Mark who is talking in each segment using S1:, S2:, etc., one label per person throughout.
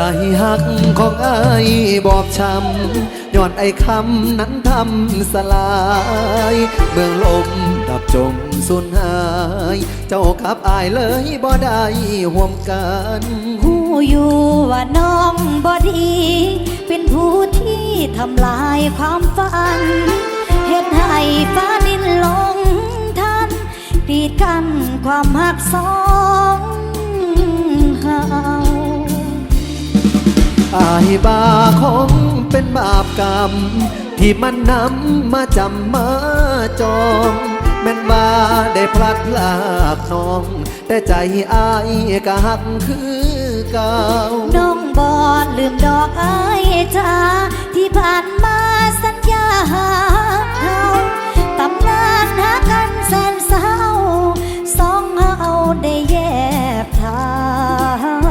S1: ใจหักของไอ้บอบช้ำย้อนไอ้คำนั้นทำสลาย เมืองลมดับจมสูญหาย เจ้ากับอายเลยบ่ได้ห่วมกัน
S2: หูอยู่ว่าน้องบอดี เป็นผู้ที่ทำลายความฝันเหตุให้ฟ้าดินลงทันกีดกันความหักสองเฮา
S1: อายบาคงเป็นบาปกรรม ที่มันนำมาจำมาจองแม่นว่าได้พลัดพรากน้อง แต่ใจอายก็หักคือเก่า
S2: น้องบอดลืมดอกไอ้ายจ้าที่ผ่านมาสัญญาหาเขาตำนานหากันแสนเศร้าสองเฮาได้แยกทาง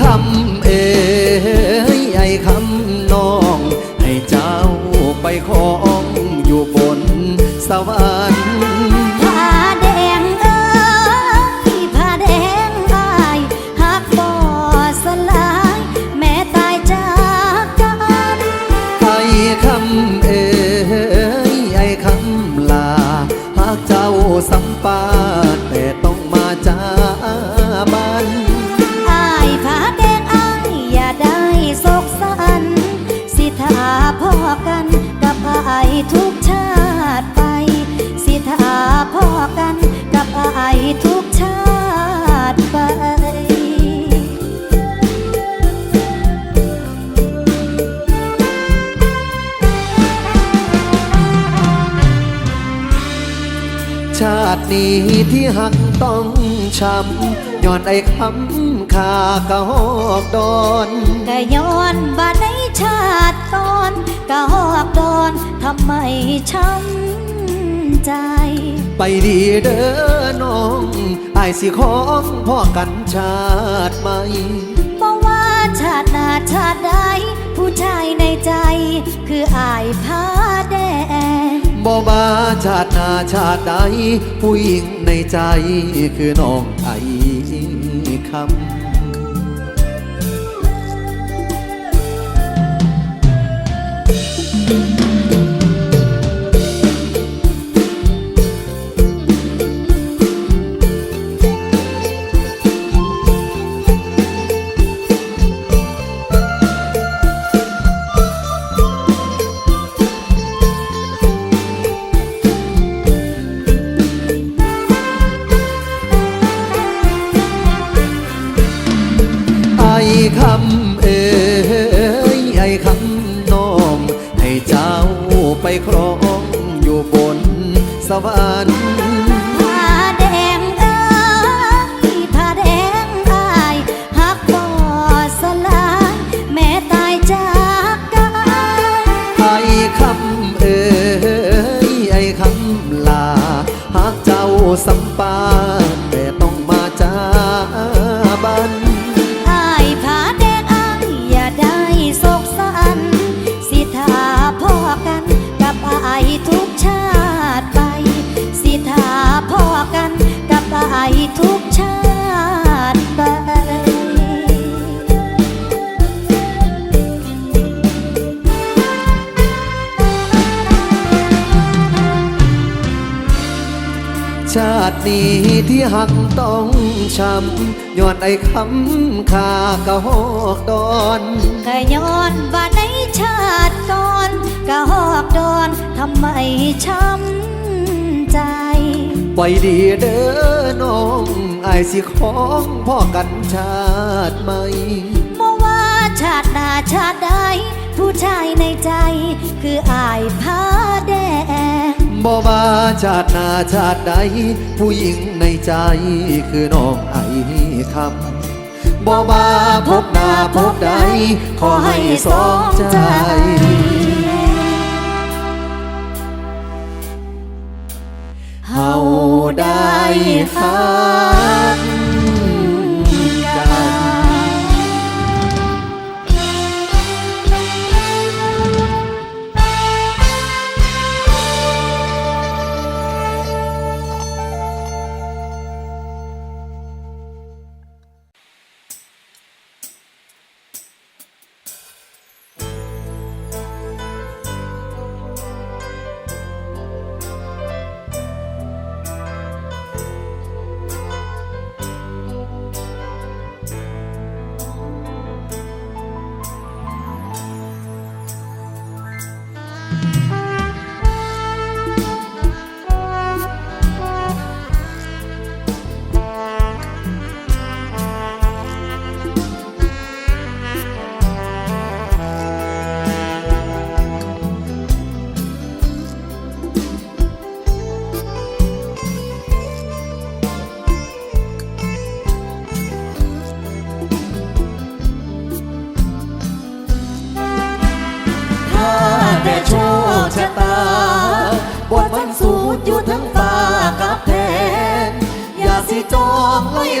S1: คำเอ๋ยไอ้คำน้อง ให้เจ้าไปของอยู่บนสวรรค์
S2: กัน
S1: กับ
S2: อายทุกชาติไป สิถ้าพ่อกันกับอายทุกชาติไป
S1: ชาตินี้ที่หักต้องช้ำย้อนไอ้คำขากะหอกดอน
S2: ก็ย้อนว่าในำไมช้ำใจ
S1: ไปดีเด้อน้องไอ้ายสิของพ่อกันชาติใหม่
S2: เพราะว่าชาติหน้าชาติใดผู้ชายในใจ คืออายผ้าแดง
S1: บ่ว่าชาติหน้าชาติใดผู้หญิงในใจคือน้องไอ้คำ องอยู่บนสวรรค์
S2: ชาติไปชาติ
S1: นี้ที่หักต้องช้ำย้อนไอ้คำขากะหอกดอน
S2: ก็ย้อนว่าในชาติก่อนก็หอกดอนทำไมช้ำใจ
S1: ไปดีเด้อน้องไอ้ายสิของพ่อกันชาติใหม่
S2: เมื่อว่าชาติหน้าชาติใดผู้ชายในใจ คืออายผ้าแดง
S1: บ่ว่าชาติหน้าชาติใด ผู้หญิงในใจคือน้องไอคำบ่ว่าพบหน้าพบใด ขอให้สองใจ ได้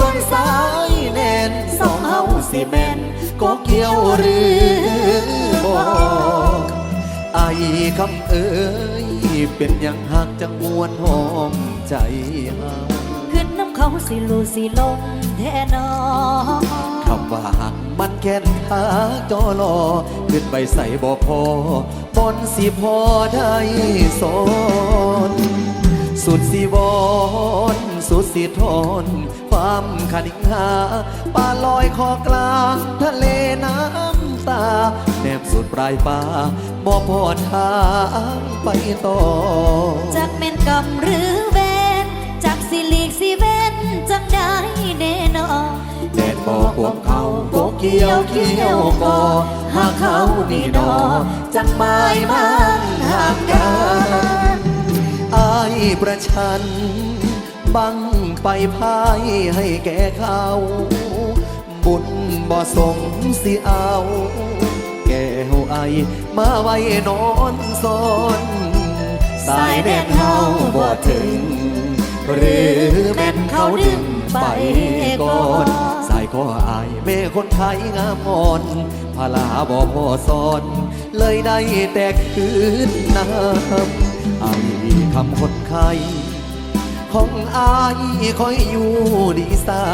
S1: บนสายแน่นสองเฮาสิแม่นก็เกี่ยวหรือบ่ไอคำเอ้ยเป็นอย่างหักจังมวนหอมใจหา
S2: ขึ้นน้ำเขาสิลูสิลงแท่นอ
S1: คำว่าหักมันแค่นทาจอลอขึ้นไปใส่บ่พอบนสิพอได้สอน สุดสิวอนสุดสิทน ความขันิงหาป่าลอยคอกลางทะเลน้ำตา แนบสุดปลายป่าบ่พอทางไปต่อ
S2: จากเม่นกำหรือเวนจากสิลีกสิเวนจังได้แน่นอน
S1: แดดบอกพวกเขาโกเกี่ยวเกี่ยวก่อหากเขานี่ดอจังไม่มันห่างกันอายประชัน บังไปพายให้แก่เขา บุญบ่สงสิเอา แก้วไอมาไว้นอนซอนสายแน่นเฮาบ่ถึง หรือแม่นเขาดึงไปก่อนสายก็อายแม่คนไทยงามอ่อนพลาบ่พอสอน เลยได้แต่คืนน้ำไอ คำคนไข้ของอายคอยอยู่ดีสา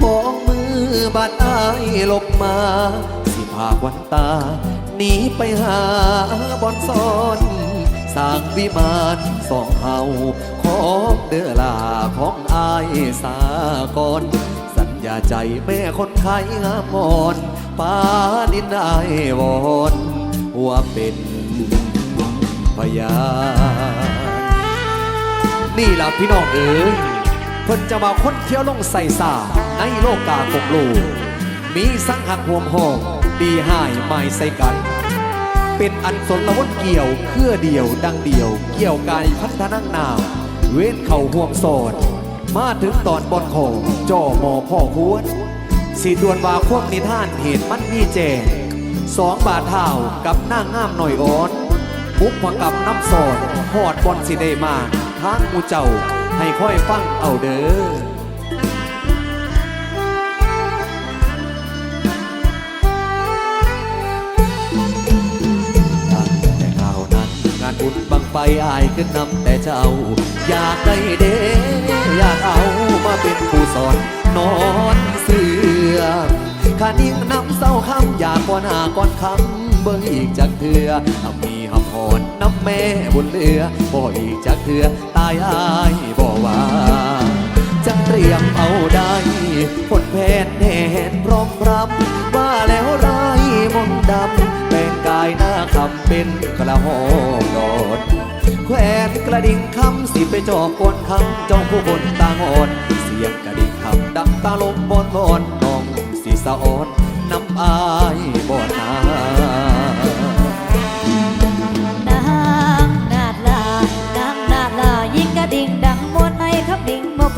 S1: ของมือบาดอายลบมา สิพาควันตาหนีไปหาบอนซอนสร้างวิมานสองเฮาของเดือลาของอายสากรสัญญาใจแม่คนไทยงามอ่อนป้าดินได้วอนว่าเป็นพยา นี่ล่ะพี่น้องเอ๋ยเพิ่นจะมาค้นเที่ยวลงใส่สาในโลกกากบลูมีสังหักห่วมหองดีหายไม่ใส่กัน เป็นอันสนละวนเกี่ยวเครือเดียวดังเดียว เกี่ยวกายพัฒนังนาว เว้นเข่าห่วงโสดมาถึงตอนบอนของจ่อหมอพ่อควรสีดวนวาควบนิท่านเหตุมันมีแจงสองบาทเท่ากับหน้างามหน่อยอ่อนบุกพกับน้ำสอดหอดบอนสิได้มา ทางมูเจ้า ให้ค่อยฟังเอาเด้อตั้งแต่ข่าวนั้นงานบุญบังไฟอายขึ้นนำแต่เจ้า อยากได้เด้อยากเอามาเป็นผู้สอนนอนเสือขานิ่งน้ำเศร้าคำอยากก่อนหาก่อนคำเบิ่งอีกจากเถือทำมีหำหอน แม่บนเรือบ่อีกจากเถือตายอายบ่ว่าจังเตรียมเอาได้ผลแผนแน่นพร้อมรับว่าแล้วไรมนดำแต่งกายหน้าคำเป็นกระหองดอดแขวนกระดิ่งคำสิไปจอกกวนคำจ้องผู้คนตางอ่อน เสียงกระดิ่งคำดังตาลมบอนบอนน้องสีสะอ่อนน้ำอายบ่อา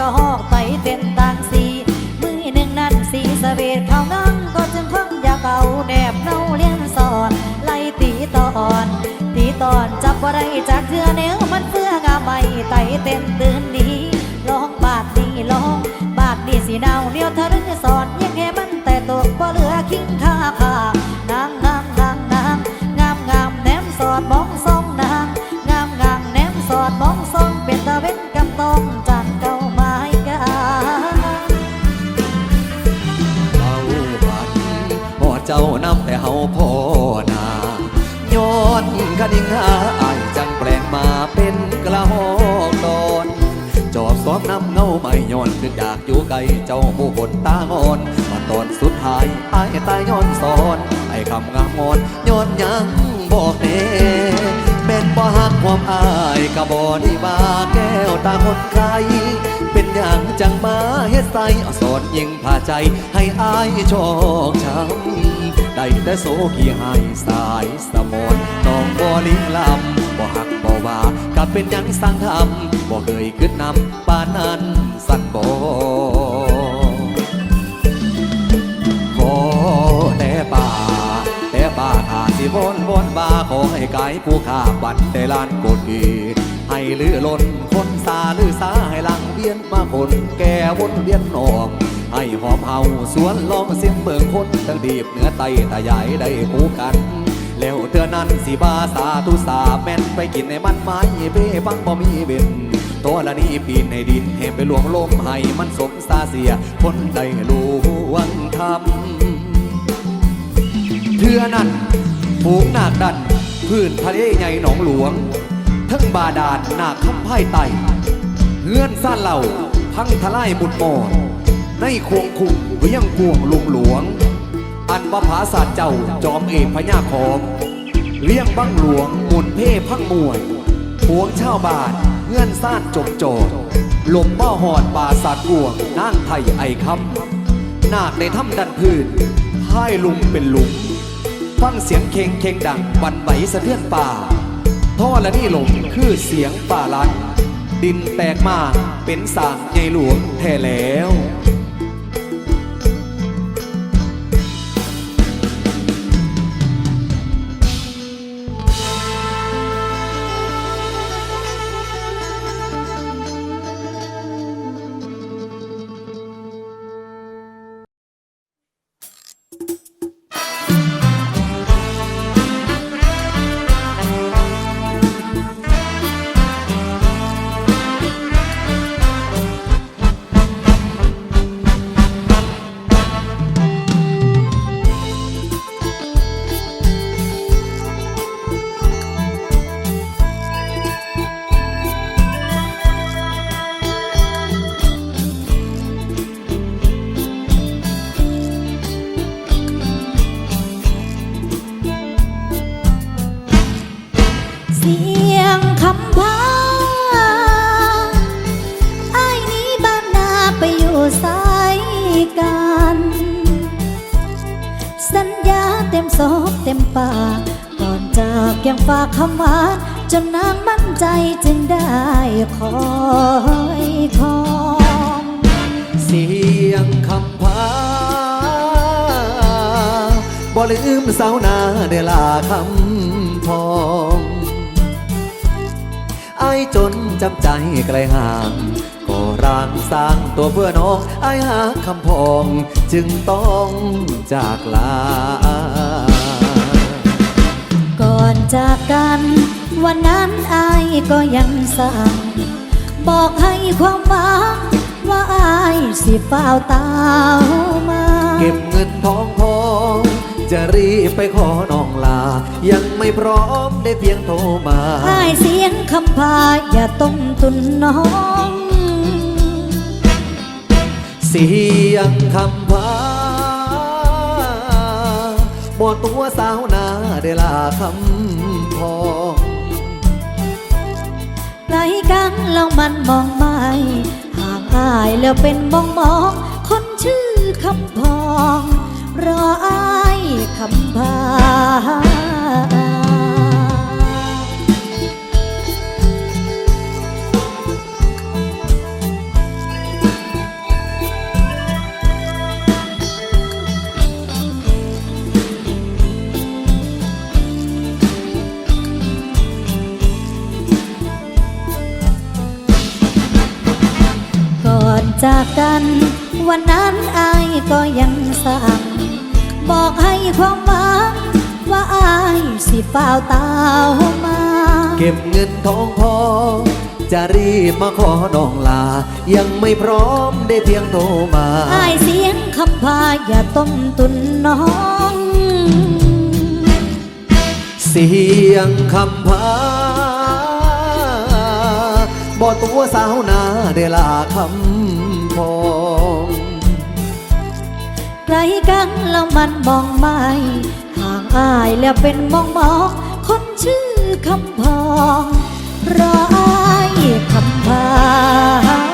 S1: ก็
S2: หอกไตเต้นต่างสี มือหนึ่งนั้นสีสะเวดเขานั่งก็จึงคงอยากเอาแนบเนาเลี้ยงสอน ไล่ตีตอน ตีตอนจับว่าไรจากเธอแนวมันเฟื่องาไม่ไตเต้นตื่นนี้ลองบาดดีลอง บาดดีสีดาเดียวเธอรึสอนยังแค่มันแต่ตกบ่เหลือคิงค่าานำ
S1: แต่เฮาพ่อนาย้อนคดิ่งหาอายจังแปลงมาเป็นกระหอกตอนจอบซ้อมน้ำเงาไม่ย้อนถึงอยากอยู่ไกลเจ้าหมู่บนตางอนมาตอนสุดท้ายอายตายย้อนสอนไอ้คำงามงอนย้อนยังบอกเน่ แม่นบ่ฮักความอายกะบ่ได้ว่าแก้วตาคนใคร เป็นอย่างจังมาเฮ็ดใส่เอาสอนยิงผ่าใจให้อายโชคช้ำได้แต่โซขี้ให้สายสมอนน้องบ่ลิงลำบ่หักบ่ว่ากับเป็นหยังสร้างทำบ่เคยคิดนำปานนั้นสั่นบ่ บนบนบาขอให้กายผู้ข้าบันแต่ลานโกดกีให้ลือล้นคนสาลือสาให้หลังเวียนมาคนแก่วนเวียนนอกให้หอมเฮาสวนลองเสียงเบิงคนทั้งดีบเหนือไตตาใหญ่ได้คู่กัน แล้วเธอนั้นสิบาสาธุสาแม่นไปกินในมันไม้เป้บังบ่มีเบ็นตัวละนี้ปีนในดินให้ไปหลวงลมให้มันสมสาเสียคนได้รู้วันทำเทือนั้น ฝูงนาคดัน พื้นทะเลใหญ่หนองหลวง ทั้งบาดาลนาคคำไพ่ไตเฮือนซ่านเหล่าพังทลายบุดหมอในควงคุมเวียงกวงลุงหลวง อันว่าผาศาสตร์เจ้าจอมเอกพญาคองเลี้ยงบังหลวงมุนเพ่พังมวยพวงเช่าวบาทเงื่อนซ่านจมโจดลมบ่อหอดป่าสาดกวงนางไทยไอคำนาคในถ้ำดันพื้นพ่ายลุงเป็นลุง ฟังเสียงเคงเคงดังวันไหวสะเทือนป่าท่อและนี่ลมคือเสียงป่าลัน ดินแตกมาเป็นสางใหญ่หลวงแท้แล้วา
S2: นจนนางมั่นใจจึงได้คอยคอง
S1: เสียงคำพาบ่ลืมสาวนาเดลาคำพองไอ้จนจำใจไกลห่างก็ร่างสร้างตัวเพื่อน้องไอ้หาคำพองจึงต้องจากลา
S2: จากกัน วันนั้นอายก็ยังสั่ง บอกให้ความหวังว่าอายสิเฝ้าตามมา
S1: เก็บเงินทองพองจะรีบไปขอน้องลา ยังไม่พร้อมได้เพียงโทรมา
S2: อายเสียงคำพาอย่าต้มตุนน้อง
S1: เสียงคำพาบอตัวสาวนาได้ลาคำ ของ
S2: ไกลกันลองมันมองไม่ห่างอายแล้วเป็นมองมอง คนชื่อคำพอง รออายคำพา จากกันวันนั้นอายก็ยังสั่งบอกให้ความหวังว่าอายสิเฝ้าตามมา
S1: เก็บเงินทองพอ จะรีบมาขอน้องลา ยังไม่พร้อมได้เพียงโทรมา
S2: อายเสียงคำพาอย่าต้มตุนน้อง
S1: เสียงคำพาบอตัวสาวนาได้ลาคำพ อง
S2: ไกลกันแล้วมันมองไม่ห่างอายแล้วเป็นมองมอกคนชื่อคำพองรออายคำพา